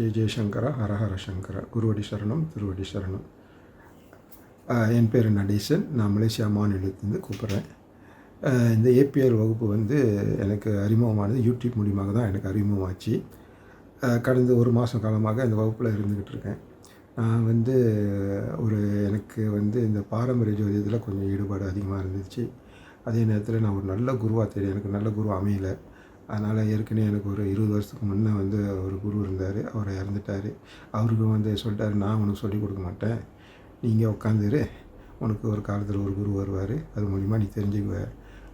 ஜெய் ஜெய்சங்கர ஹரஹர சங்கர குருவடி சரணம் திருவடி சரணம். என் பேர் நடேசன். நான் மலேசியா மாநிலத்திலேருந்து கூப்பிட்றேன். இந்த ஏபிஎல் வகுப்பு வந்து எனக்கு அறிமுகமானது. யூடியூப் மூலியமாக தான் எனக்கு அறிமுகமாச்சு. கடந்த ஒரு மாதம் காலமாக இந்த வகுப்பில் இருந்துக்கிட்டு இருக்கேன். நான் வந்து ஒரு எனக்கு வந்து இந்த பாரம்பரிய ஜோதியத்தில் கொஞ்சம் ஈடுபாடு அதிகமாக இருந்துச்சு. அதே நேரத்தில் நான் ஒரு நல்ல குருவாக தேடி எனக்கு நல்ல குரு அமையலை. அதனால் ஏற்கனவே எனக்கு ஒரு இருபது வருஷத்துக்கு முன்னே வந்து ஒரு குரு இருந்தார். அவர் இறந்துட்டார். அவருக்கு வந்து சொல்லிட்டாரு நான் உனக்கு சொல்லிக் கொடுக்க மாட்டேன். நீங்கள் உட்காந்துரு உனக்கு ஒரு காலத்தில் ஒரு குரு வருவார். அது மூலிமா நீ தெரிஞ்சுக்குவ.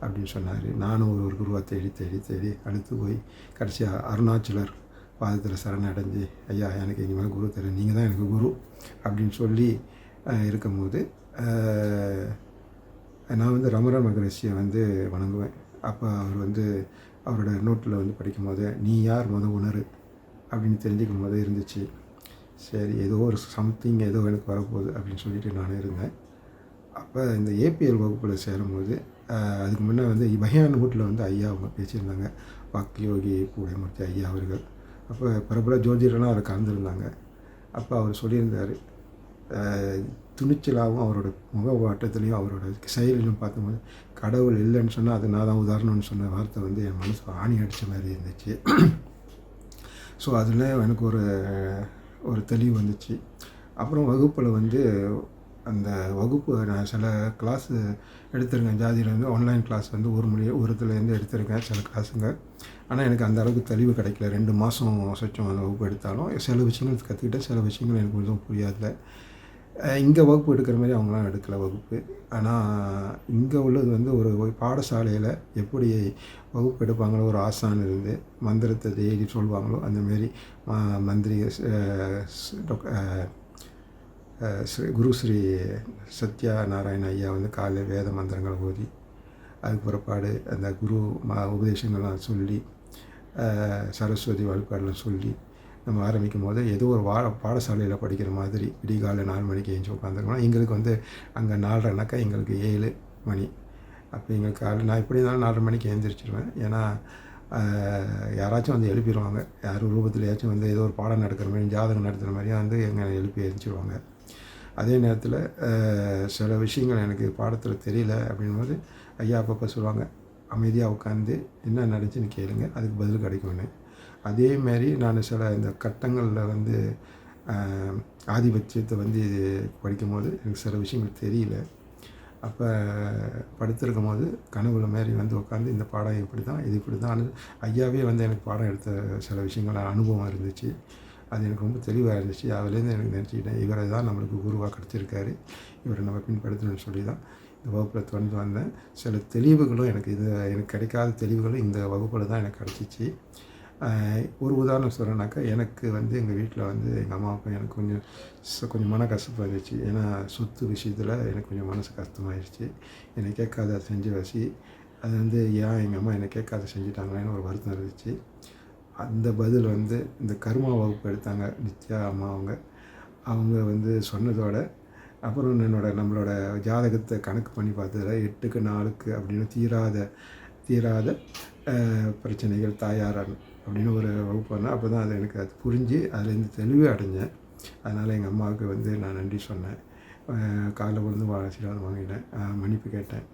அப்படின்னு சொன்னார். நானும் ஒரு ஒரு குருவாக தேடி தேடி தேடி அடுத்து போய் கடைசியாக அருணாச்சலர் பாதத்தில் சரணடைஞ்சு ஐயா எனக்கு இனிமேல் குரு தெரியும் நீங்கள் தான் எனக்கு குரு. அப்படின்னு சொல்லி இருக்கும்போது நான் வந்து ரமண மகரிஷியை வந்து வணங்குவேன். அப்போ அவர் வந்து அவரோட நோட்டில் வந்து படிக்கும்போது நீ யார்? முத உணரு. அப்படின்னு தெரிஞ்சுக்கும் போது இருந்துச்சு. சரி ஏதோ ஒரு சம்திங் ஏதோ எனக்கு வரப்போகுது அப்படின்னு சொல்லிட்டு நான் இருந்தேன். அப்போ இந்த ஏபிஎல் வகுப்பில் சேரும்போது அதுக்கு முன்னே வந்து பயான் வீட்டில் வந்து ஐயா அவங்க பேசியிருந்தாங்க. வாக்கியோகி பூடைமூர்த்தி ஐயா அவர்கள். அப்போ பிரபல ஜோதிடர்லாம் அவர் கலந்துருந்தாங்க. அப்போ அவர் சொல்லியிருந்தார் துணிச்சலாகவும் அவரோட முக வாட்டத்துலேயும் அவரோட செயலிலும் பார்க்கும்போது கடவுள் இல்லைன்னு சொன்னால் அது நான் தான் உதாரணம்னு சொன்ன வார்த்தை வந்து என் மனசு ஆணி அடித்த மாதிரி இருந்துச்சு. ஸோ அதில் எனக்கு ஒரு ஒரு தெளிவு வந்துச்சு. அப்புறம் வகுப்பில் வந்து அந்த வகுப்பு நான் சில கிளாஸு எடுத்திருக்கேன். ஜாதியிலேருந்து வந்து ஆன்லைன் கிளாஸ் வந்து ஒரு மொழி ஒரு இதுலேருந்து எடுத்திருக்கேன் சில கிளாஸுங்க ஆனால் எனக்கு அந்த அளவுக்கு தெளிவு கிடைக்கல. ரெண்டு மாதம் சொச்சம் அந்த வகுப்பு எடுத்தாலும் சில விஷயங்கள் கற்றுக்கிட்டேன் சில விஷயங்கள் எனக்கு கொஞ்சம் புரியாதில்லை இங்கே வகுப்பு எடுக்கிற மாதிரி அவங்களாம் எடுக்கல வகுப்பு. ஆனால் இங்கே உள்ளது வந்து ஒரு பாடசாலையில் எப்படி வகுப்பு எடுப்பாங்களோ ஒரு ஆசான் இருந்து மந்திரத்தை தேடி சொல்லுவாங்களோ அந்தமாரி மந்திரி ஸ்ரீ குரு ஸ்ரீ சத்யா நாராயண ஐயா வந்து காலையில் வேத மந்திரங்களை ஓதி அதுக்கு பிற்பாடு அந்த குரு ம உபதேசங்கள்லாம் சொல்லி சரஸ்வதி வழிபாடெல்லாம் சொல்லி நம்ம ஆரம்பிக்கும் போது ஏதோ ஒரு வா பாடசாலையில் படிக்கிற மாதிரி விடிகாலை நாலு மணிக்கு ஏஞ்சி உட்காந்துருக்கோம் எங்களுக்கு வந்து அங்கே நாலரைனாக்கா எங்களுக்கு ஏழு மணி. அப்போ எங்களுக்கு காலை நான் எப்படி இருந்தாலும் நாலரை மணிக்கு எழுந்திரிச்சிருவேன் ஏன்னா யாராச்சும் வந்து எழுப்பிடுவாங்க யார் ரூபத்துலையாச்சும் வந்து ஏதோ ஒரு பாடம் நடக்கிற மாதிரி ஜாதகம் நடத்துகிற மாதிரியா வந்து எங்களை எழுப்பி எழுந்திரிச்சிருவாங்க அதே நேரத்தில் சில விஷயங்கள் எனக்கு பாடத்தில் தெரியல அப்படின்போது ஐயா அப்பப்போ சொல்லுவாங்க அமைதியாக உட்காந்து என்ன நடந்துச்சுன்னு கேளுங்க. அதுக்கு பதில் கிடைக்கும்னு. அதேமாரி நான் சில இந்த கட்டங்களில் வந்து ஆதிபத்தியத்தை வந்து படிக்கும்போது எனக்கு சில விஷயங்கள் தெரியல. அப்போ படுத்திருக்கும் போது கனவுல மாரி வந்து உட்காந்து இந்த பாடம் இப்படி தான் இது இப்படி தான் ஐயாவே வந்து எனக்கு பாடம் எடுத்த சில விஷயங்கள் அனுபவம் இருந்துச்சு. அது எனக்கு ரொம்ப தெளிவாக இருந்துச்சு. அதுலேருந்து எனக்கு நினச்சிக்கிட்டேன் இவரை தான் நம்மளுக்கு குருவாக கிடச்சிருக்காரு இவரை நம்ம பின்படுத்தணும்னு சொல்லி தான் இந்த வகுப்பில் தொடர்ந்து வந்தேன். சில தெளிவுகளும் எனக்கு இது எனக்கு கிடைக்காத தெளிவுகளும் இந்த வகுப்பில் தான் எனக்கு கிடச்சிச்சு. ஒரு உதாரணம் சொல்கிறேன்னாக்கா எனக்கு வந்து எங்கள் வீட்டில் வந்து எங்கள் அம்மா அப்பா எனக்கு கொஞ்சம் கொஞ்சம் மன கசப்பு வந்துச்சு. ஏன்னா சொத்து விஷயத்தில் எனக்கு கொஞ்சம் மனசு கஷ்டமாயிருச்சு. என்னை கேட்காத செஞ்சு வசி. அது வந்து ஏன் எங்கள் அம்மா என்னை கேட்காத செஞ்சுட்டாங்களேன்னு ஒரு வருத்தம் இருந்துச்சு. அந்த பதில் வந்து இந்த கர்மா வகுப்பு எடுத்தாங்க நித்யா அம்மா அவங்க. அவங்க வந்து சொன்னதோட அப்புறம் என்னோட நம்மளோட ஜாதகத்தை கணக்கு பண்ணி பார்த்ததுல எட்டுக்கு நாலுக்கு அப்படின்னு தீராத தீராத பிரச்சனைகள் தாயாரன் அப்படின்னு ஒரு வகுப்பு பண்ணேன் அப்போ தான் அது எனக்கு அது புரிஞ்சு அதுலேருந்து தெளிவு அடைஞ்சேன். அதனால் எங்கள் அம்மாவுக்கு வந்து நான் நன்றி சொன்னேன். காலைல விழுந்து ஆசீர்வாதம் வாங்கிட்டேன் மன்னிப்பு கேட்டேன்.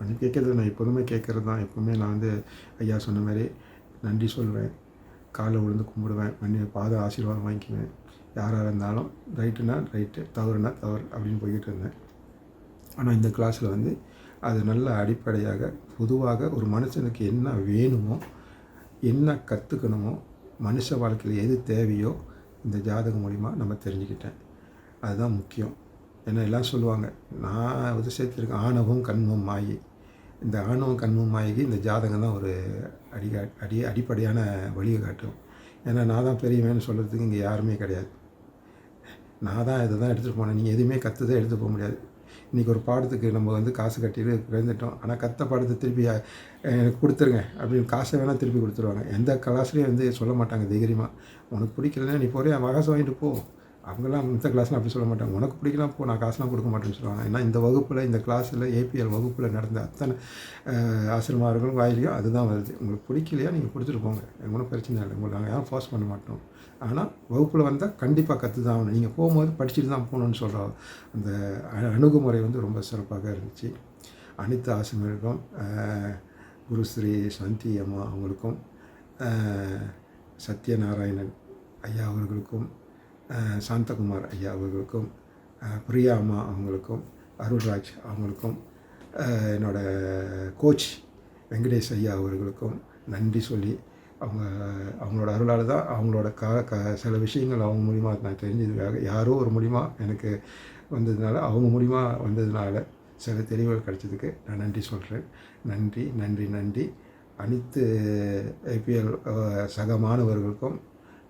மன்னிப்பு கேட்கறது நான் எப்போதுமே கேட்குறது தான். எப்போவுமே நான் வந்து ஐயா சொன்ன மாதிரி நன்றி சொல்வேன். காலை விழுந்து கும்பிடுவேன். மன்னி பாத ஆசீர்வாதம் வாங்கிக்குவேன். யாராக இருந்தாலும் ரைட்டுனா ரைட்டு தவறுனா தவறு அப்படின்னு போய்கிட்டு இருந்தேன். ஆனால் இந்த கிளாஸில் வந்து அது நல்ல அடிப்படையாக பொதுவாக ஒரு மனுஷனுக்கு என்ன வேணுமோ என்ன கற்றுக்கணுமோ மனுஷ வாழ்க்கையில் எது தேவையோ இந்த ஜாதகம் மூலிமா நம்ம தெரிஞ்சுக்கிட்டேன். அதுதான் முக்கியம். ஏன்னா எல்லாம் சொல்லுவாங்க நான் வந்து சேர்த்துருக்கேன் ஆணவம் கண்மம் மாயி. இந்த ஆணவம் கண்மம் மாயிக்கு இந்த ஜாதகம் தான் ஒரு அடிகா அடி அடிப்படையான வழியை காட்டும். ஏன்னா நான் தான் பெரியவன்னு சொல்கிறதுக்கு இங்கே யாருமே கிடையாது. நான் தான் இதை தான் எடுத்துகிட்டு போனேன். நீங்கள் எதுவுமே கற்றுதான் எடுத்துகிட்டு போக முடியாது. இன்றைக்கி ஒரு பாடத்துக்கு நம்ம வந்து காசு கட்டிட்டு விழுந்துட்டோம். ஆனால் கத்த பாடத்தை திருப்பி எனக்கு கொடுத்துருங்க. அப்படின்னு காசை வேணால் திருப்பி கொடுத்துருவாங்க. எந்த கிளாஸ்லேயும் வந்து சொல்ல மாட்டாங்க தைரியமாக உனக்கு பிடிக்கலன்னா நீ போகிறேன் மகாசம் வாங்கிட்டு போ. அவங்கெல்லாம் இந்த கிளாஸ்லாம் அப்படி சொல்ல மாட்டாங்க. உனக்கு பிடிக்கலாம் போ நான் காசுலாம் கொடுக்க மாட்டேன்னு சொல்லுவாங்க. ஏன்னா இந்த வகுப்பில் இந்த கிளாஸில் ஏபிஎல் வகுப்பில் நடந்த அத்தனை அஹ், ஆசிரியமார்களும் வாயிலையும் அதுதான் வருது. உங்களுக்கு பிடிக்கலையா நீங்கள் கொடுத்துட்டு போங்க. ஒன்றும் பிரச்சனை இல்லை. உங்களுக்கு நாங்கள் யாரும் ஃபோர்ஸ் பண்ண மாட்டோம். ஆனால் வகுப்பில் வந்தால் கண்டிப்பாக கற்று தான் ஆகணும். நீங்கள் போகும்போது படிச்சுட்டு தான் போகணுன்னு சொல்கிற அந்த அணுகுமுறை வந்து ரொம்ப சிறப்பாக இருந்துச்சு. அனைத்து ஆசிரியர்களுக்கும் குருஸ்ரீ சாந்தி அம்மா அவங்களுக்கும் சத்யநாராயணன் ஐயா அவர்களுக்கும் சாந்தகுமார் ஐயா அவர்களுக்கும் பிரியா அம்மா அவங்களுக்கும் அருள்ராஜ் அவங்களுக்கும் என்னோடய என்னோட கோச் வெங்கடேஷ் ஐயா அவர்களுக்கும் நன்றி சொல்லி அவங்க அவங்களோட அருளால் தான் அவங்களோட க க சில விஷயங்கள் அவங்க மூலிமா நான் தெரிஞ்சதுக்காக யாரோ ஒரு மூலிமா எனக்கு வந்ததுனால அவங்க மூலிமா வந்ததுனால சில தெளிவுகள் கிடைச்சதுக்கு நான் நன்றி சொல்கிறேன் நன்றி நன்றி நன்றி. அனைத்து ஐபிஎல் சக மாணவர்களுக்கும்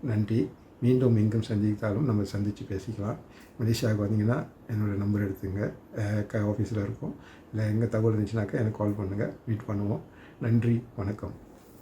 நன்றி. மீண்டும் எங்கும் சந்தித்தாலும் நம்ம சந்தித்து பேசிக்கலாம். மலேசியாவுக்கு வந்தீங்கன்னா என்னோடய நம்பர் எடுத்துங்க. க ஆஃபீஸில் இருக்கும். இல்லை எங்கே தகவல் இருந்துச்சுனாக்கா எனக்கு கால் பண்ணுங்கள் மீட் பண்ணுவோம். நன்றி. வணக்கம்.